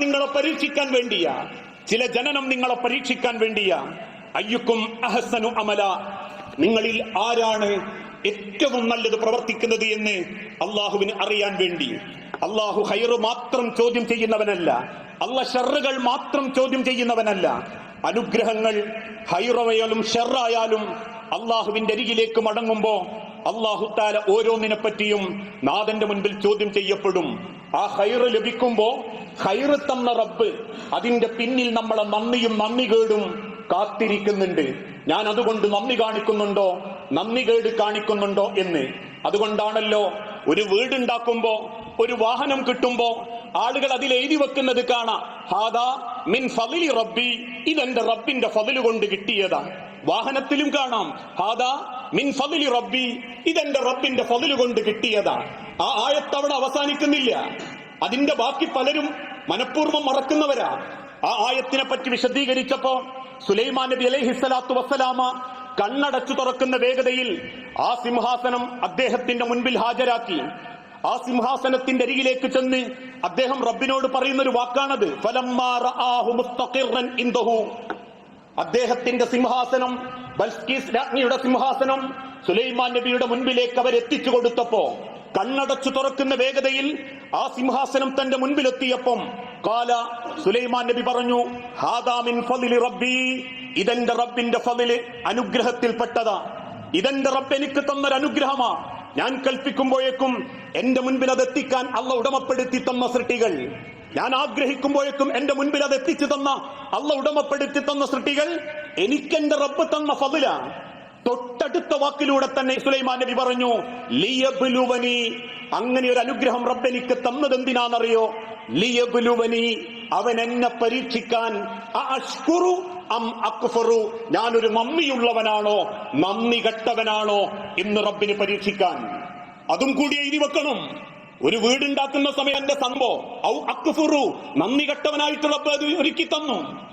നിങ്ങളെ പരീക്ഷിക്കാൻ വേണ്ടിയാ. ചില ജനനം നിങ്ങളെ പരീക്ഷിക്കാൻ വേണ്ടിയാ. അയ്യുക്കും അഹസനു അമല. നിങ്ങളിൽ ആരാണ് ഏറ്റവും നല്ലത് പ്രവർത്തിക്കുന്നത് എന്ന് അള്ളാഹുവിന് അറിയാൻ വേണ്ടി. അള്ളാഹു ഹൈറ് മാത്രം ചോദ്യം ചെയ്യുന്നവനല്ല. അല്ല ഷെറുകൾ മാത്രം ചോദ്യം ചെയ്യുന്നവനല്ല. അനുഗ്രഹങ്ങൾ ഹൈറവയാലും ഷെറായാലും അള്ളാഹുവിന്റെ അരികിലേക്ക് മടങ്ങുമ്പോ അള്ളാഹു താല ഓരോന്നിനെ പറ്റിയും നാഥന്റെ മുൻപിൽ ചോദ്യം ചെയ്യപ്പെടും. ആ ഹൈറ് ലഭിക്കുമ്പോ ഹൈറ് തന്ന റബ്ബ് അതിന്റെ പിന്നിൽ നമ്മളെ നന്ദിയും നന്ദി കേടും കാത്തിരിക്കുന്നുണ്ട്. ഞാൻ അതുകൊണ്ട് നന്ദി കാണിക്കുന്നുണ്ടോ? നന്ദി കേട് കാണിക്കുന്നുണ്ടോ എന്ന്. അതുകൊണ്ടാണല്ലോ ഒരു വീടുണ്ടാക്കുമ്പോ ഒരു വാഹനം കിട്ടുമ്പോ ആളുകൾ അതിൽ എഴുതി വെക്കുന്നത് കാണാം. ഹാദാ മിൻ റബ്ബി ഇതെന്റെ റബ്ബിന്റെ ഫതിൽ കൊണ്ട് കിട്ടിയതാണ് വാഹനത്തിലും കാണാം. ഹാദാ മിൻ ഫതിലി റബ്ബി. ഇതെന്റെ റബ്ബിന്റെ ഫതിൽ കൊണ്ട് കിട്ടിയതാ. ആ ആയത്ത് അവിടെ അവസാനിക്കുന്നില്ല. അതിന്റെ ബാക്കി പലരും മനഃപൂർവം മറക്കുന്നവരാ. ആ ആയത്തിനെ പറ്റി വിശദീകരിച്ചപ്പോ സുലൈമാൻ നബി അലൈഹി സ്വലാത്തു വസ്സലാമ കണ്ണടച്ചു തുറക്കുന്ന വേഗതയിൽ ആ സിംഹാസനം അദ്ദേഹത്തിന്റെ മുൻപിൽ ഹാജരാക്കി. ആ സിംഹാസനത്തിന്റെ അരികിലേക്ക് ചെന്ന് അദ്ദേഹം റബ്ബിനോട് പറയുന്ന ഒരു വാക്കാണത് ഫലം അദ്ദേഹത്തിന്റെ സിംഹാസനം ബൽസ്കീസ് രാജ്ഞിയുടെ സിംഹാസനം സുലൈമാൻ നബിയുടെ മുൻപിലേക്ക് അവർ എത്തിച്ചു കൊടുത്തപ്പോ കണ്ണടച്ചു തുറക്കുന്ന വേഗതയിൽ ആ സിംഹാസനം തന്റെ മുൻപിലെത്തിയപ്പം കാല സുലൈമാൻ നബി പറഞ്ഞു ഹാദാമിൻ ഫളിലി റബ്ബി. ഇതെന്റെ റബ്ബിന്റെ ഫളിൽ അനുഗ്രഹത്തിൽപ്പെട്ടതാ ഇതെന്റെ റബ്ബ് എനിക്ക് തന്നൊരു അനുഗ്രഹമാ. ഞാൻ കൽപ്പിക്കുമ്പോഴേക്കും എന്റെ മുൻപിൽ അത് എത്തിക്കാൻ അള്ള ഉടമപ്പെടുത്തി തന്ന സൃഷ്ടികൾ. ഞാൻ ആഗ്രഹിക്കുമ്പോഴേക്കും എന്റെ മുൻപിൽ അത് എത്തിച്ചു തന്ന അള്ള ഉടമപ്പെടുത്തി തന്ന സൃഷ്ടികൾ എനിക്കെന്റെ റബ്ബ് തന്ന ഫതില. തൊട്ടടുത്ത വാക്കിലൂടെ തന്നെ സുലൈമാൻ നബി പറഞ്ഞു ലിയബുലുവനി. അങ്ങനെ ഒരു അനുഗ്രഹം റബ്ബ് എനിക്ക് തന്നത് എന്തിനാണെന്നറിയോ ലിയബുലുവനി അവൻ എന്നെ പരീക്ഷിക്കാൻ അം അക്ഫറു. ഞാനൊരു നന്ദിയുള്ളവനാണോ നന്ദി കെട്ടവനാണോ എന്ന് റബ്ബിന് പരീക്ഷിക്കാൻ. അതും കൂടി എഴുതി വെക്കണം. ഒരു വീടുണ്ടാക്കുന്ന സമയം എന്റെ സംഭവം. ഔ അക്ഫുറു നന്ദി കെട്ടവനായിട്ട് റബ്ബ് അത് ഒരുക്കി തന്നു.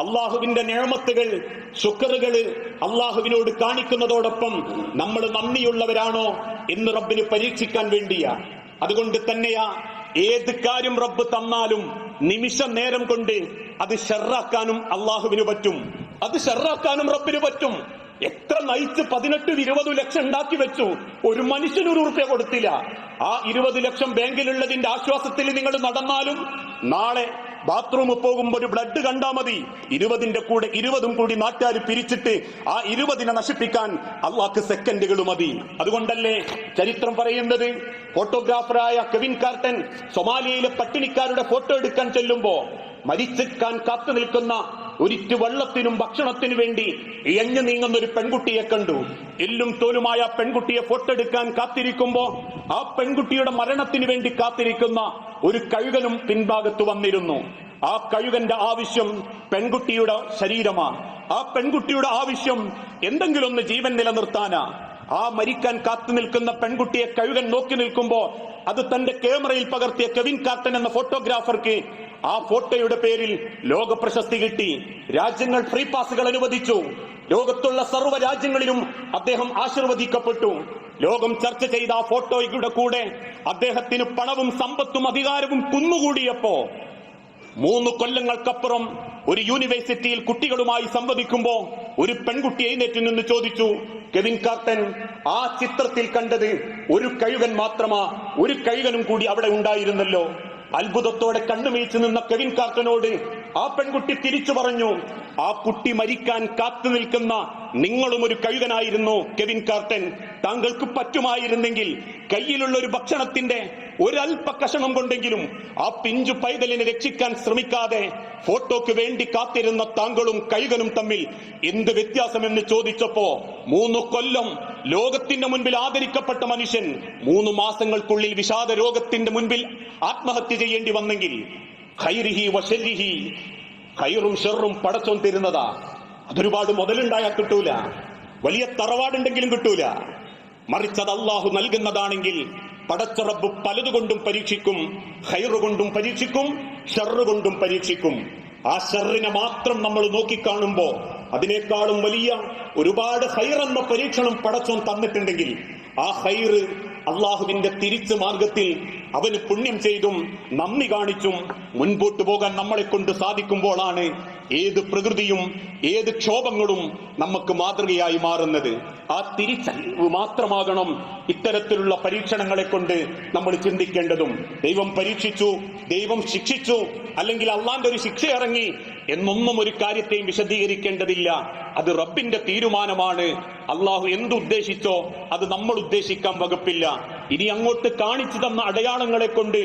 അള്ളാഹുവിന്റെ നേമത്തുകൾ ശുക്റുകൾ അള്ളാഹുവിനോട് കാണിക്കുന്നതോടൊപ്പം നമ്മൾ നന്ദിയുള്ളവരാണോ എന്ന് റബ്ബിന് പരീക്ഷിക്കാൻ വേണ്ടിയാ. അതുകൊണ്ട് തന്നെയാ ഏത് കാര്യം റബ്ബ് തന്നാലും നിമിഷ നേരം കൊണ്ട് അത് ഷെറാക്കാനും അള്ളാഹുവിന് പറ്റും. അത് ഷെറാക്കാനും റബ്ബിന് പറ്റും. എത്ര നയിച്ച് പതിനെട്ട് ഇരുപത് ലക്ഷം ഉണ്ടാക്കി വെച്ചു. ഒരു മനുഷ്യനൊരു ഉറുപ്പ്യ കൊടുത്തില്ല. ആ ഇരുപത് ലക്ഷം ബാങ്കിലുള്ളതിന്റെ ആശ്വാസത്തിൽ നിങ്ങൾ നടന്നാലും നാളെ ബാത്റൂമിൽ പോകുമ്പോൾ ഒരു ബ്ലഡ് കണ്ടാൽ മതി. ഇരുപതിന്റെ കൂടെ ഇരുപതും കൂടി നാട്ടുകാർ പിരിച്ചിട്ട് ആ ഇരുപതിനെ നശിപ്പിക്കാൻ അള്ളാഹ്ക്ക് സെക്കൻഡുകൾ മതി. അതുകൊണ്ടല്ലേ ചരിത്രം പറയുന്നത്? ഫോട്ടോഗ്രാഫറായ കെവിൻ കാർട്ടൻ സൊമാലിയയിലെ പട്ടിണിക്കാരുടെ ഫോട്ടോ എടുക്കാൻ ചെല്ലുമ്പോ മരിച്ചെടുക്കാൻ കാത്തു നിൽക്കുന്ന ഒരിറ്റു വെള്ളത്തിനും ഭക്ഷണത്തിനു വേണ്ടി എഞ്ഞു നീങ്ങുന്ന ഒരു പെൺകുട്ടിയെ കണ്ടു. എല്ലും തോലുമായ പെൺകുട്ടിയെ ഫോട്ടെടുക്കാൻ കാത്തിരിക്കുമ്പോ ആ പെൺകുട്ടിയുടെ മരണത്തിനു വേണ്ടി കാത്തിരിക്കുന്ന ഒരു കഴുകനും പിൻഭാഗത്ത് വന്നിരുന്നു. ആ കഴുകന്റെ ആവശ്യം പെൺകുട്ടിയുടെ ശരീരമാണ്. ആ പെൺകുട്ടിയുടെ ആവശ്യം എന്തെങ്കിലും ഒന്ന് ജീവൻ നിലനിർത്താനാ. ആ മരിക്കാൻ കാത്തു നിൽക്കുന്ന പെൺകുട്ടിയെ കഴുകൻ നോക്കി നിൽക്കുമ്പോ അത് തന്റെ ക്യാമറയിൽ പകർത്തിയ കെവിൻ കാർട്ടൻ എന്ന ഫോട്ടോഗ്രാഫർക്ക് ആ ഫോട്ടോയുടെ പേരിൽ ലോക പ്രശസ്തി കിട്ടി. രാജ്യങ്ങൾ ഫ്രീ പാസുകൾ അനുവദിച്ചു. ലോകത്തുള്ള സർവ രാജ്യങ്ങളിലും അദ്ദേഹം ആശീർവദിക്കപ്പെട്ടു. ലോകം ചർച്ച ചെയ്ത ആ ഫോട്ടോയുടെ കൂടെ അദ്ദേഹത്തിന് പണവും സമ്പത്തും അധികാരവും കുന്നുകൂടിയപ്പോ മൂന്ന് കൊല്ലങ്ങൾക്കപ്പുറം ഒരു യൂണിവേഴ്സിറ്റിയിൽ കുട്ടികളുമായി സംവദിക്കുമ്പോ ഒരു പെൺകുട്ടി എഴുന്നേറ്റ് നിന്ന് ചോദിച്ചു കെവിൻ കാർട്ടൻ ആ ചിത്രത്തിൽ കണ്ടത് ഒരു കഴുകൻ മാത്രമാ ഒരു കഴുകനും കൂടി അവിടെ ഉണ്ടായിരുന്നല്ലോ. അത്ഭുതത്തോടെ കണ്ണുമീച്ചു നിന്ന കെവിൻ കാർട്ടനോട് ആ പെൺകുട്ടി തിരിച്ചു പറഞ്ഞു ആ കുട്ടി മരിക്കാൻ കാത്തു നിൽക്കുന്ന നിങ്ങളും ഒരു കഴുകനായിരുന്നു കെവിൻ കാർട്ടൻ. താങ്കൾക്ക് പറ്റുമായിരുന്നെങ്കിൽ കയ്യിലുള്ള ഒരു ഭക്ഷണത്തിന്റെ ഒരല്പ കഷണം കൊണ്ടെങ്കിലും ആ പിഞ്ചു പൈതലിനെ രക്ഷിക്കാൻ ശ്രമിക്കാതെ ഫോട്ടോക്ക് വേണ്ടി കാത്തിരുന്ന താങ്കളും കൈകളും തമ്മിൽ എന്ത് വ്യത്യാസമെന്ന് ചോദിച്ചപ്പോ മൂന്ന് കൊല്ലം ലോകത്തിന്റെ മുൻപിൽ ആദരിക്കപ്പെട്ട മനുഷ്യൻ മൂന്ന് മാസങ്ങൾക്കുള്ളിൽ വിഷാദ രോഗത്തിന്റെ മുൻപിൽ ആത്മഹത്യ ചെയ്യേണ്ടി വന്നെങ്കിൽ ഖൈറിഹി വശരിഹി ഖൈറും ഷെറും പടച്ചോൻ തരുന്നതാ. അതൊരുപാട് മുതലുണ്ടായാൽ കിട്ടൂല. വലിയ തറവാടുണ്ടെങ്കിലും കിട്ടൂല. മറിച്ചത് അള്ളാഹു നൽകുന്നതാണെങ്കിൽ പടച്ചറബ് പലതുകൊണ്ടും പരീക്ഷിക്കും ഹൈറുകൊണ്ടും പരീക്ഷിക്കും ഷെറുകൊണ്ടും പരീക്ഷിക്കും. ആ ഷെറിനെ മാത്രം നമ്മൾ നോക്കിക്കാണുമ്പോ അതിനേക്കാളും വലിയ ഒരുപാട് ഹൈറെന്ന പരീക്ഷണം പടച്ചോൻ തന്നിട്ടുണ്ടെങ്കിൽ ആ ഹൈറ് അള്ളാഹുവിന്റെ തിരിച്ചു മാർഗത്തിൽ അവന് പുണ്യം ചെയ്തും നന്ദി കാണിച്ചും മുൻപോട്ട് പോകാൻ നമ്മളെ കൊണ്ട് സാധിക്കുമ്പോഴാണ് ഏത് പ്രകൃതിയും ഏത് ക്ഷോഭങ്ങളും നമുക്ക് മാതൃകയായി മാറുന്നത്. ആ തിരിച്ചറിവ് മാത്രമാകണം ഇത്തരത്തിലുള്ള പരീക്ഷണങ്ങളെ കൊണ്ട് നമ്മൾ ചിന്തിക്കേണ്ടതും. ദൈവം പരീക്ഷിച്ചു ദൈവം ശിക്ഷിച്ചു അല്ലെങ്കിൽ അള്ളാന്റെ ഒരു ശിക്ഷ ഇറങ്ങി എന്നൊന്നും ഒരു കാര്യത്തെയും വിശദീകരിക്കേണ്ടതില്ല. അത് റബ്ബിന്റെ തീരുമാനമാണ്. അള്ളാഹു എന്തുദ്ദേശിച്ചോ അത് നമ്മൾ ഉദ്ദേശിക്കാൻ വകുപ്പില്ല. ഇനി അങ്ങോട്ട് കാണിച്ചു തന്ന അടയാളങ്ങളെ കൊണ്ട്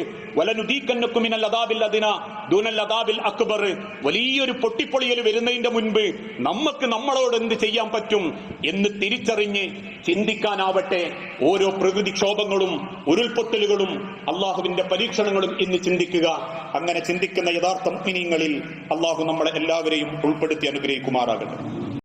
അക്ബർ. വലിയൊരു പൊട്ടിപ്പൊളിയൽ വരുന്നതിന്റെ മുൻപ് നമുക്ക് നമ്മളോട് എന്ത് ചെയ്യാൻ പറ്റും എന്ന് തിരിച്ചറിഞ്ഞ് ചിന്തിക്കാനാവട്ടെ ഓരോ പ്രകൃതിക്ഷോഭങ്ങളും ഉരുൾപൊട്ടലുകളും അള്ളാഹുവിന്റെ പരീക്ഷണങ്ങളും എന്ന് ചിന്തിക്കുക. അങ്ങനെ ചിന്തിക്കുന്ന യഥാർത്ഥ മിനിങ്ങളിൽ അള്ളാഹു നമ്മളെ എല്ലാവരെയും ഉൾപ്പെടുത്തി അനുഗ്രഹിക്കുമാറാകട്ടെ.